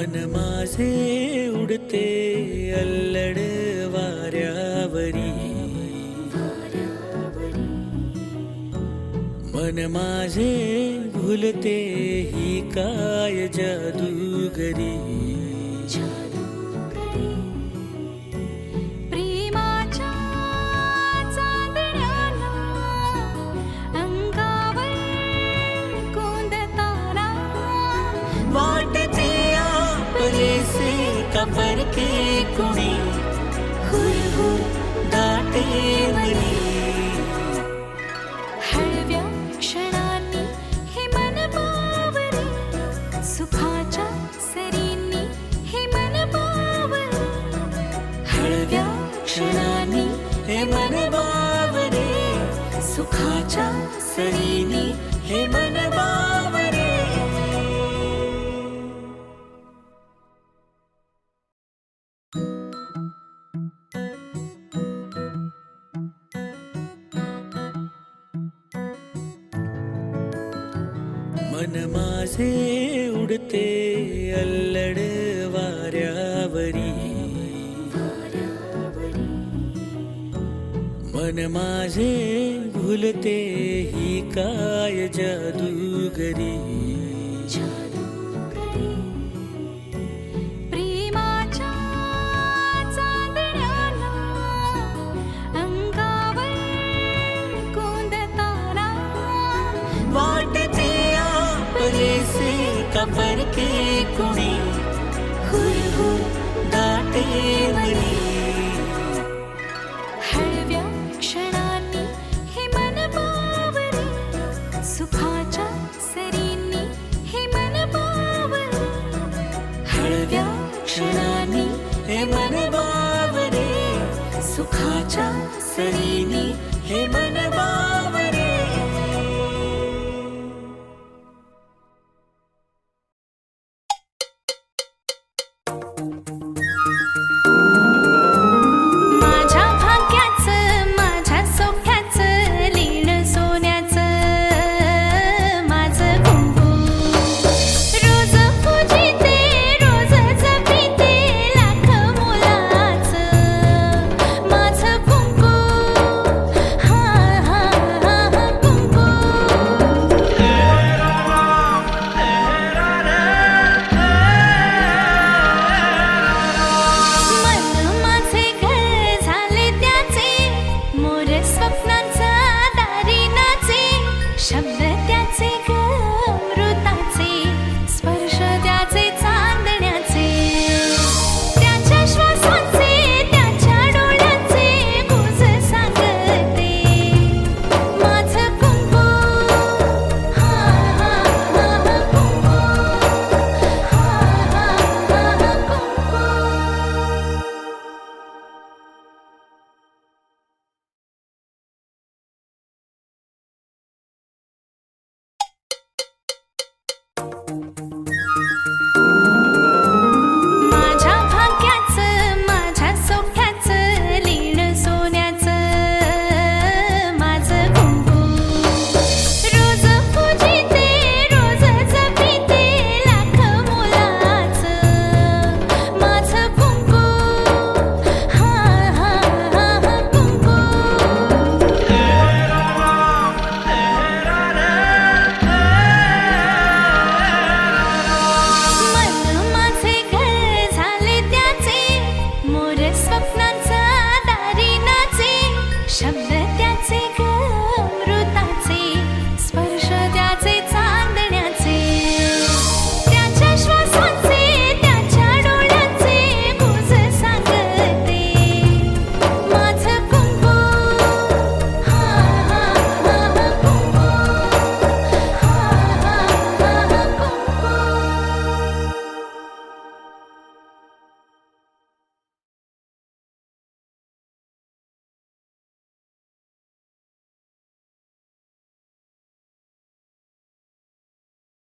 मन माझे उडते अल्लड वाऱ्यावरी. मन माझे भुलते ही काय जादूगरी. आपलेसे कपरके कुणी हुरहुर दाटे मनी हळव्या मन माझे उडते अल्लड वाऱ्यावरी. मन माझे भुलते ही काय जादूगरी. प्रेमाच्या चांदण्याला अंगावर कोंदताना वाट आपलेसे कपरके कुणी हुई दाटे वरी हळव्या क्षणांनी हे मन बावरे सुखाच्या सरींनी हे मन हळव्या क्षणांनी हे मन बावरे सुखाच्या सरीनी हे मन Shabbat Yatsika.